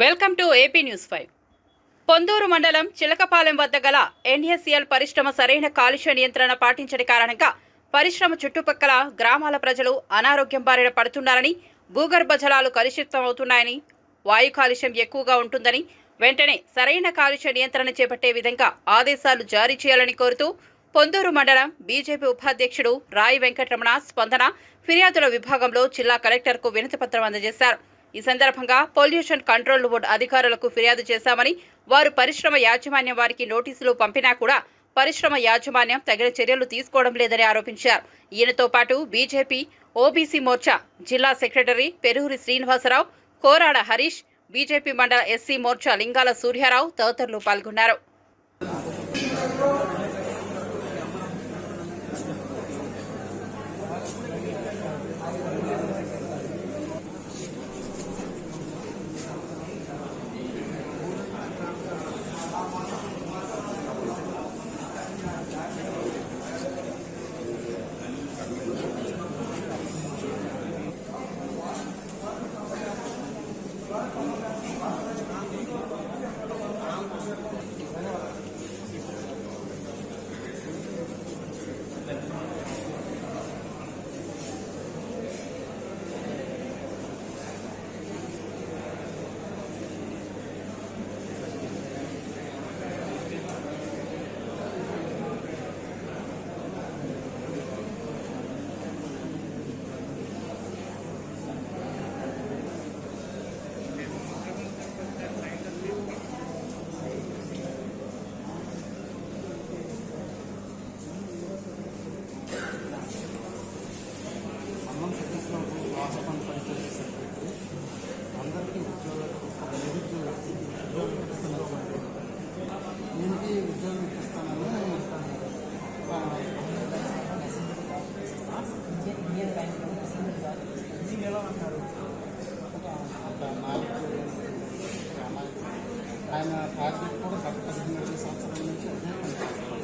Welcome to AP news five. Ponduru మండలం చిలకపాలెం వద్ద గల ఎన్ఎస్సిఎల్ పరిశ్రమ సరైన కాలుష్య నియంత్రణ పాటించని కారణంగా పరిశ్రమ చుట్టుపక్కల గ్రామాల ప్రజలు అనారోగ్యం బారిన పడుతున్నారని భూగర్భ జలాలు కలుషితమవుతున్నాయని వాయు కాలుష్యం ఎక్కువగా ఉంటుందని వెంటనే సరైన కాలుష్య నియంత్రణ చేపట్టే విధంగా ఆదేశాలు జారీ చేయాలని కోరుతూ పొందూరు మండలం బీజేపీ ఉపాధ్యక్షుడు రాయి వెంకటరమణ స్పందన ఫిర్యాదుల విభాగంలో జిల్లా కలెక్టర్కు వినతిపత్రం అందజేశారు. ఈ సందర్భంగా పొల్యూషన్ కంట్రోల్ బోర్డు అధికారులకు ఫిర్యాదు చేశామని వారు పరిశ్రమ యాజమాన్యం వారికి నోటీసులు పంపినా కూడా పరిశ్రమ యాజమాన్యం తగిన చర్యలు తీసుకోవడం లేదని ఆరోపించారు. ఈయనతో పాటు బీజేపీ ఓబీసీ మోర్చా జిల్లా సెక్రటరీ పెరూరి శ్రీనివాసరావు కోరాడ హరీష్ బీజేపీ మండల ఎస్సీ మోర్చా లింగాల సూర్యారావు తదితరులు పాల్గొన్నారు. ఆయన ప్రాజెక్ట్ కూడా గత పదిహేను సంవత్సరాల నుంచి